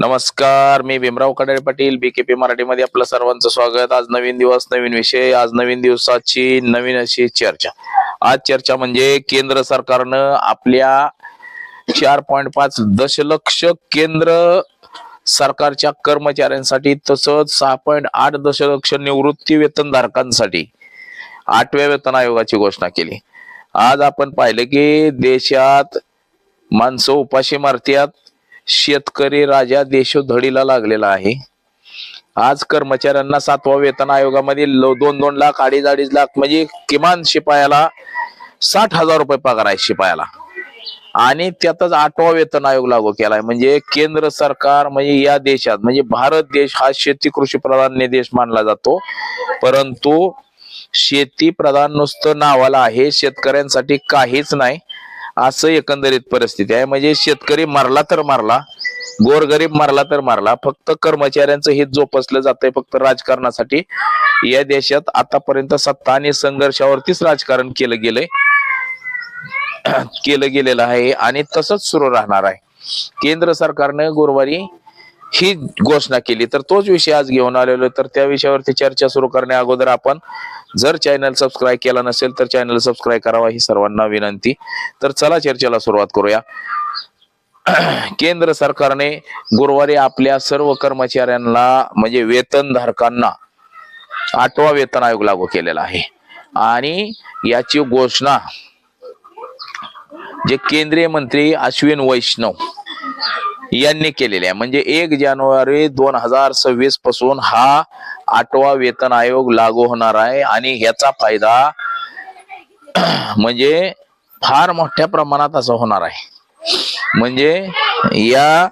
नमस्कार मी भीमराव कडाळे पाटील बीकेपी मराठीमध्ये आपलं सर्वांचं स्वागत. आज नवीन दिवस नवीन विषय आज नवीन दिवसाची नवीन अशी चर्चा. आज चर्चा म्हणजे केंद्र सरकारनं आपल्या चार पॉईंट पाच दशलक्ष केंद्र सरकारच्या कर्मचाऱ्यांसाठी तसंच सहा पॉईंट आठ दशलक्ष निवृत्ती वेतनधारकांसाठी आठव्या वेतन आयोगाची घोषणा केली. आज आपण पाहिलं की देशात माणसं उपाशी मारतीयात. शेतकरी राजा देशोधडीला लागलेला आहे. आज कर्मचाऱ्यांना सातवा वेतन आयोगामध्ये दोन दोन लाख अडीच अडीच लाख म्हणजे किमान शिपायाला साठ हजार रुपये पगार आहे शिपायाला. आणि त्यातच आठवा वेतन आयोग लागू केलाय. म्हणजे केंद्र सरकार म्हणजे या देशात म्हणजे भारत देश हा शेती कृषी प्रधान देश मानला जातो. परंतु शेती प्रधान नुसतं नावाला आहे शेतकऱ्यांसाठी काहीच नाही. असं एकंदरीत परिस्थिती आहे. म्हणजे शेतकरी मारला तर मारला गोरगरीब मारला तर मारला फक्त कर्मचाऱ्यांचं हित जोपासलं जातंय फक्त राजकारणासाठी. या देशात आतापर्यंत सत्ता आणि संघर्षावरतीच राजकारण केलं गेलंय. केलं गेलेलं आहे आणि तसंच सुरू राहणार आहे. केंद्र सरकारनं गुरुवारी ही घोषणा केली. तर तोच विषय आज घेऊन आलेलो तर त्या विषयावरती चर्चा सुरू करण्या अगोदर आपण जर चॅनल सबस्क्राईब केला नसेल तर चॅनल सबस्क्राईब करावा ही सर्वांना विनंती. तर चला चर्चेला सुरुवात करूया. केंद्र सरकारने गुरुवारी आपल्या सर्व कर्मचाऱ्यांना म्हणजे वेतनधारकांना आठवा वेतन आयोग लागू केलेला आहे. आणि याची घोषणा जे केंद्रीय मंत्री अश्विन वैष्णव यांनी केलेले आहे. म्हणजे एक जानेवारी दोन हजार सव्वीसपासून हा आठवा वेतन आयोग लागू होणार आहे आणि ह्याचा फायदा म्हणजे फार मोठ्या प्रमाणात असं होणार आहे. म्हणजे या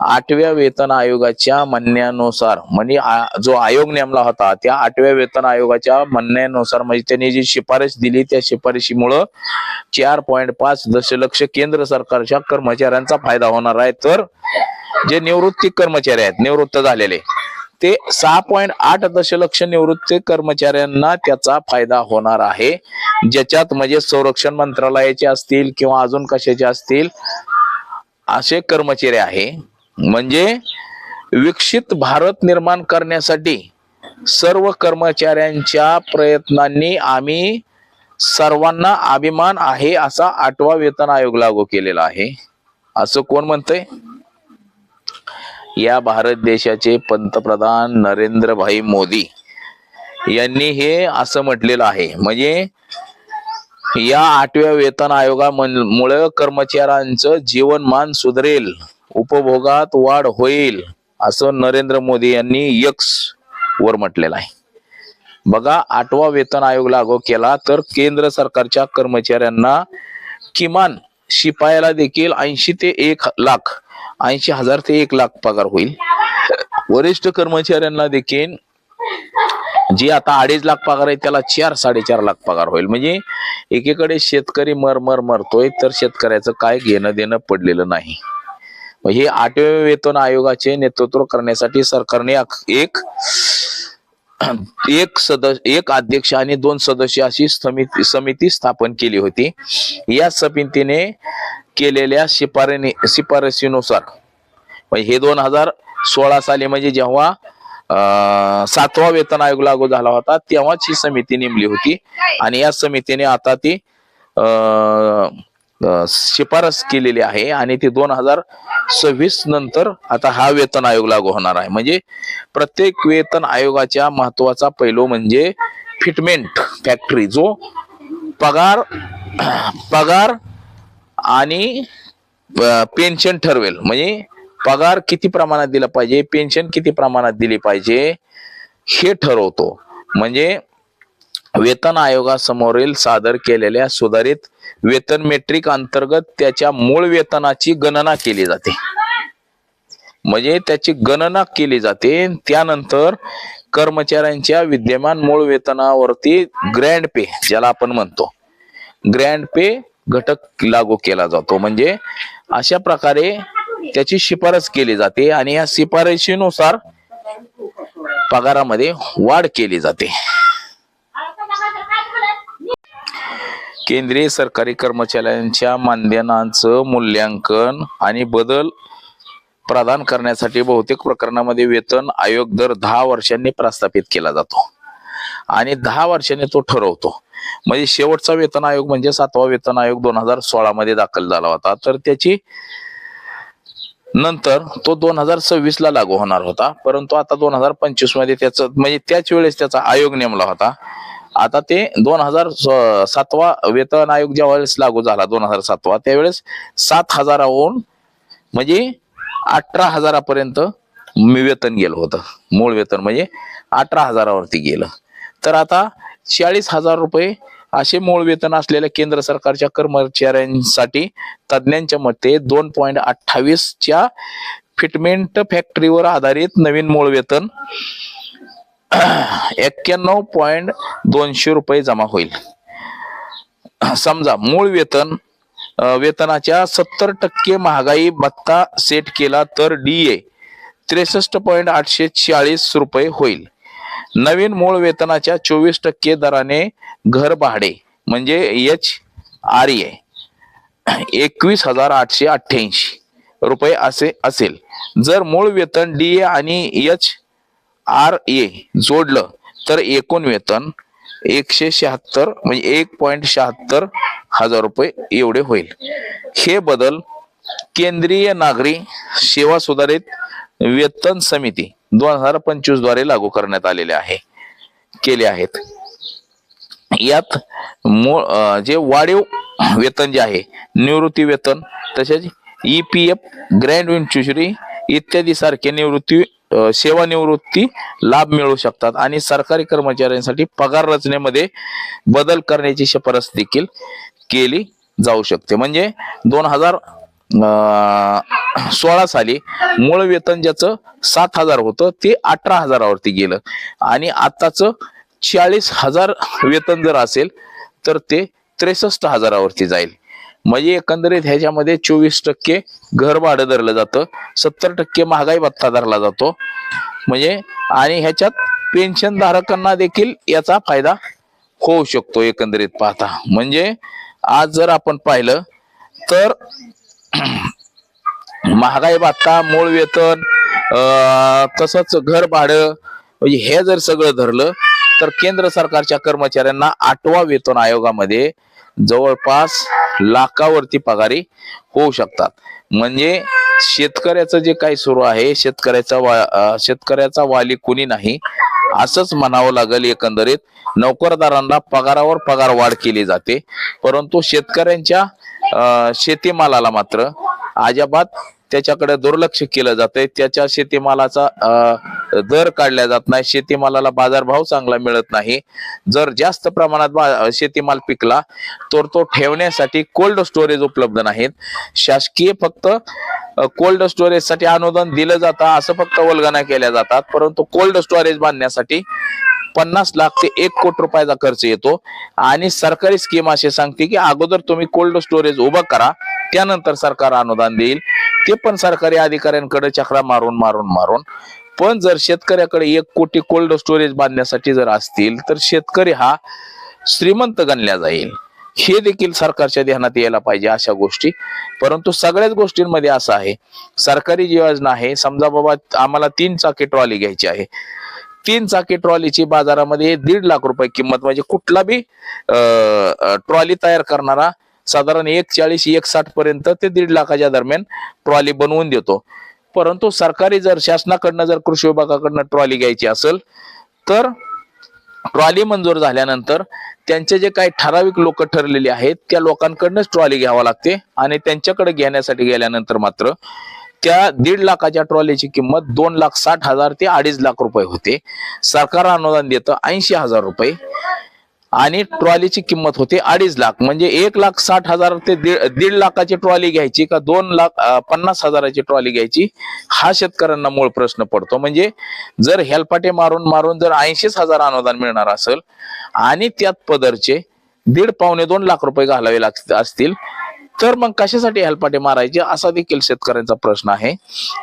आठव्या वेतन आयोगाच्या म्हणण्यानुसार म्हणजे जो आयोग नेमला होता त्या आठव्या वेतन आयोगाच्या म्हणण्यानुसार म्हणजे त्यांनी जी शिफारस दिली त्या शिफारशीमुळं चार पॉईंट पाच दशलक्ष केंद्र सरकारच्या कर्मचाऱ्यांचा फायदा होणार आहे. तर जे निवृत्ती कर्मचारी आहेत निवृत्त झालेले ते सहा पॉईंट आठ दशलक्ष निवृत्ती कर्मचाऱ्यांना त्याचा फायदा होणार आहे. ज्याच्यात म्हणजे संरक्षण मंत्रालयाचे असतील किंवा अजून कशाचे असतील असे कर्मचारी आहे. म्हणजे विकसित भारत निर्माण करण्यासाठी सर्व कर्मचाऱ्यांच्या प्रयत्नांनी आम्ही सर्वांना अभिमान आहे असा आठवा वेतन आयोग लागू केलेला आहे. असं कोण म्हणतंय? या भारत देशाचे पंतप्रधान नरेंद्रभाई मोदी यांनी हे असं म्हटलेलं आहे. म्हणजे या आठव्या वेतन आयोगामुळे कर्मचाऱ्यांचं जीवनमान सुधरेल. उपभोगात वाढ होईल असं नरेंद्र मोदी यांनी यक्स वर म्हटलेलं आहे. बघा आठवा वेतन आयोग लागू केला तर केंद्र सरकारच्या कर्मचाऱ्यांना किमान शिपायाला देखील ऐंशी ते एक लाख ऐंशी हजार ते एक लाख पगार होईल. वरिष्ठ कर्मचाऱ्यांना देखील जी आता अडीच लाख पगार आहे त्याला चार साडेचार लाख पगार होईल. म्हणजे एकीकडे शेतकरी मर मर मरतोय तर शेतकऱ्याचं काय घेणं देणं पडलेलं नाही. हे आठव्या वेतन आयोगाचे नेतृत्व करण्यासाठी सरकारने एक एक सदस्य एक अध्यक्ष आणि दोन सदस्य अशी समिती समिती स्थापन केली होती. या समितीने केलेल्या शिफारणी शिफारशीनुसार हे दोन हजार सोळा साली म्हणजे जेव्हा सातवा वेतन आयोग लागू झाला होता तेव्हाच ही समिती नेमली होती. आणि या समितीने आता ती अं, शिफारस केलेली आहे आणि ती दोन हजार सव्वीस नंतर आता हा वेतन आयोग लागू होणार आहे. म्हणजे प्रत्येक वेतन आयोगाच्या महत्त्वाचा पैलू म्हणजे फिटमेंट फॅक्टरी जो पगार पगार आणि पेन्शन ठरवेल. म्हणजे पगार किती प्रमाणात दिला पाहिजे पेन्शन किती प्रमाणात दिली पाहिजे हे ठरवतो. म्हणजे वेतन आयोगासमोरील सादर केलेल्या सुधारित वेतन मेट्रिक अंतर्गत त्याच्या मूळ वेतनाची गणना केली जाते. म्हणजे त्याची गणना केली जाते. त्यानंतर कर्मचाऱ्यांच्या विद्यमान मूळ वेतनावरती ग्रँड पे ज्याला आपण म्हणतो. ग्रँड पे घटक लागू केला जातो. म्हणजे अशा प्रकारे त्याची शिफारस केली जाते आणि या शिफारशीनुसार पगारामध्ये वाढ केली जाते. केंद्रीय सरकारी कर्मचाऱ्यांच्या मानधनाचं मूल्यांकन आणि बदल प्रदान करण्यासाठी बहुतेक प्रकरणामध्ये वेतन आयोग दर दहा वर्षांनी प्रस्थापित केला जातो. आणि दहा वर्षांनी तो ठरवतो. म्हणजे शेवटचा वेतन आयोग म्हणजे सातवा वेतन आयोग दोन हजार सोळा मध्ये दाखल झाला होता. तर त्याची नंतर तो दोन हजार सव्वीस ला लागू होणार होता. परंतु आता दोन हजार पंचवीसमध्ये त्याचं म्हणजे त्याच वेळेस त्याचा आयोग नेमला होता. आता ते दोन हजार सातवा वेतन आयोग ज्या वेळेस लागू झाला दोन हजार सातवा त्यावेळेस सात हजाराहून म्हणजे अठरा हजारापर्यंत मी वेतन गेलं होतं. मूळ वेतन म्हणजे अठरा हजारावरती गेलं. तर आता चाळीस हजार रुपये असे मूळ वेतन असलेल्या केंद्र सरकारच्या कर्मचाऱ्यांसाठी तज्ज्ञांच्या मते दोन पॉईंट अठ्ठावीसच्या फिटमेंट फॅक्टरीवर आधारित नवीन मूळ वेतन एक्क्याण्णव पॉईंट दोनशे रुपये जमा होईल. समजा मूळ वेतन वेतनाच्या सत्तर टक्के महागाई भत्ता सेट केला तर डी ए त्रेसष्ट पॉईंट आठशे चाळीस रुपये होईल. नवीन मूळ वेतनाच्या चोवीस टक्के दराने घर भाडे म्हणजे एच आर ए एकवीस हजार आठशे अठ्ठ्याऐंशी रुपये असे असेल. जर मूळ वेतन डी ए आणि एच आर ए जोडलं तर एकूण वेतन एकशे शहात्तर म्हणजे एक पॉइंट शहात्तर हजार रुपये एवढे होईल. हे बदल केंद्रीय नागरी सेवा सुधारित वेतन समिती दोन हजार पंचवीसद्वारे लागू करण्यात आलेले आहे केले आहेत. यात मूळ जे वाढीव वेतन जे आहे निवृत्ती वेतन तसेच ई पी एफ ग्रँड वेंचुरी इत्यादी सारखे निवृत्ती सेवानिवृत्ती लाभ मिळू शकतात आणि सरकारी कर्मचाऱ्यांसाठी पगार रचनेमध्ये बदल करण्याची शिफारस देखील केली जाऊ शकते. म्हणजे दोन हजार सोळा साली मूळ वेतन ज्याचं सात हजार होतं ते अठरा हजारावरती गेलं. आणि आताच चाळीस हजार वेतन जर असेल तर ते त्रेसष्ट हजारावरती जाईल. म्हणजे एकंदरीत ह्याच्यामध्ये चोवीस टक्के घर भाडं धरलं जातं सत्तर टक्के महागाई भत्ता धरला जातो. म्हणजे आणि ह्याच्यात पेन्शन धारकांना देखील याचा फायदा होऊ शकतो एकंदरीत पाहता. म्हणजे आज जर आपण पाहिलं तर महागाई भत्ता मूळ वेतन तसंच घर भाडं म्हणजे हे जर सगळं धरलं तर केंद्र सरकारच्या कर्मचाऱ्यांना आठवा वेतन आयोगामध्ये जवळपास लाखावरती पगारी होऊ शकतात. म्हणजे शेतकऱ्याचं जे काही सुरू आहे शेतकऱ्याचा वा शेतकऱ्याचा वाली कुणी नाही असंच म्हणावं लागेल एकंदरीत. नोकरदारांना पगारावर पगार वाढ केली जाते. परंतु शेतकऱ्यांच्या शेतीमालाला मात्र अजाबात त्याच्याकडे दुर्लक्ष केलं जातंय. त्याच्या शेतीमालाचा दर काढला जात नाही. शेतीमालाला बाजारभाव चांगला मिळत नाही. जर जास्त प्रमाणात शेतीमाल पिकला तर तो ठेवण्यासाठी कोल्ड स्टोरेज उपलब्ध नाहीत. शासकीय फक्त कोल्ड स्टोरेजसाठी अनुदान दिलं जातं असं फक्त वल्गना केल्या जातात. परंतु कोल्ड स्टोरेज बांधण्यासाठी पन्नास लाख ते एक कोटी रुपयाचा खर्च येतो. आणि सरकारी स्कीम असे सांगते की अगोदर तुम्ही कोल्ड स्टोरेज उभं करा त्यानंतर सरकार अनुदान देईल. ते पण सरकारी अधिकाऱ्यांकडे चक्रा मारून मारून मारून. पण जर शेतकऱ्याकडे एक कोटी कोल्ड स्टोरेज बांधण्यासाठी जर असतील तर शेतकरी हा श्रीमंत गणला जाईल. हे देखील सरकारच्या ध्यानात यायला पाहिजे अशा गोष्टी. परंतु सगळ्याच गोष्टींमध्ये असं आहे. सरकारी जी योजना आहे समजा बाबा आम्हाला तीन चाकी ट्रॉली घ्यायची आहे. तीन चाकी ट्रॉलीची बाजारामध्ये दीड लाख रुपये किंमत म्हणजे कुठला बी ट्रॉली तयार करणारा साधारण एक चाळीस एक साठ पर्यंत ते दीड लाखाच्या दरम्यान ट्रॉली बनवून देतो. परंतु सरकारी जर शासनाकडनं जर कृषी विभागाकडनं ट्रॉली घ्यायची असेल तर ट्रॉली मंजूर झाल्यानंतर त्यांचे जे काही ठराविक लोक ठरलेले आहेत त्या लोकांकडनंच ट्रॉली घ्यावा लागते आणि त्यांच्याकडे घेण्यासाठी गेल्यानंतर मात्र त्या दीड लाखाच्या ट्रॉलीची किंमत दोन लाख साठ हजार ते अडीच लाख रुपये होते. सरकार अनुदान देतं ऐंशी हजार रुपये. आणि ट्रॉलीची किंमत होते अडीच लाख. म्हणजे एक लाख साठ हजार ते दीड दीड लाखाची ट्रॉली घ्यायची का दोन लाख पन्नास हजाराची ट्रॉली घ्यायची हा शेतकऱ्यांना मूळ प्रश्न पडतो. म्हणजे जर हेलपाटे मारून मारून जर ऐंशीच हजार अनुदान मिळणार असेल आणि त्यात पदरचे दीड पावणे दोन लाख रुपये घालावे लाग असतील तर मग कशासाठी हेलपाटे मारायचे असा देखील शेतकऱ्यांचा प्रश्न आहे.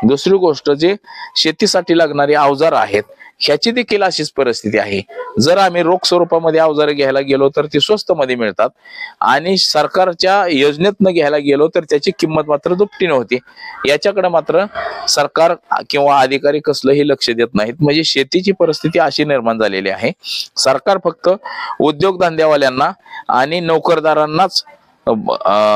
दुसरी गोष्ट जे शेतीसाठी लागणारी अवजार आहेत ह्याची देखील अशीच परिस्थिती आहे. जर आम्ही रोख स्वरूपामध्ये अवजारे घ्यायला गेलो तर ती स्वस्त मध्ये मिळतात. आणि सरकारच्या योजनेतनं घ्यायला गेलो तर त्याची किंमत मात्र दुपटीने होती. याच्याकडे मात्र सरकार किंवा अधिकारी कसलंही लक्ष देत नाहीत. म्हणजे शेतीची परिस्थिती अशी निर्माण झालेली आहे. सरकार फक्त उद्योगधंद्यावाल्यांना आणि नोकरदारांनाच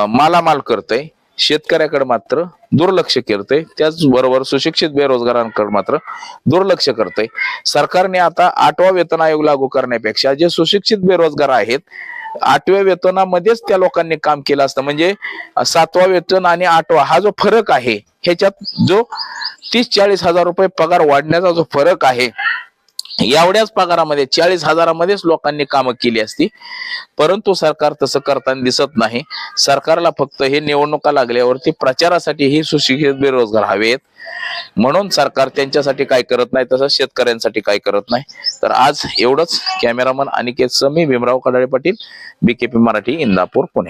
मालामाल करतंय. शेतकऱ्याकडे मात्र दुर्लक्ष करते त्याचबरोबर सुशिक्षित बेरोजगारांकडे मात्र दुर्लक्ष करते सरकारने आता आठवा वेतन आयोग लागू करण्यापेक्षा जे सुशिक्षित बेरोजगार आहेत आठव्या वेतनामध्येच त्या लोकांनी काम केलं असतं. म्हणजे सातवा वेतन आणि आठवा हा जो फरक आहे ह्याच्यात जो तीस चाळीस हजार रुपये पगार वाढण्याचा जो फरक आहे एवढ्याच पगारामध्ये चाळीस हजारामध्येच लोकांनी कामं केली असती. परंतु सरकार तसं करताना दिसत नाही. सरकारला फक्त हे निवडणुका लागल्यावरती प्रचारासाठी हे सुशिक्षित बेरोजगार हवेत. म्हणून सरकार त्यांच्यासाठी काय करत नाही तसं शेतकऱ्यांसाठी काय करत नाही. तर आज एवढंच. Cameraman Aniket Sami Bhimrao Kadale Patil BKP Marathi Indapur Pune.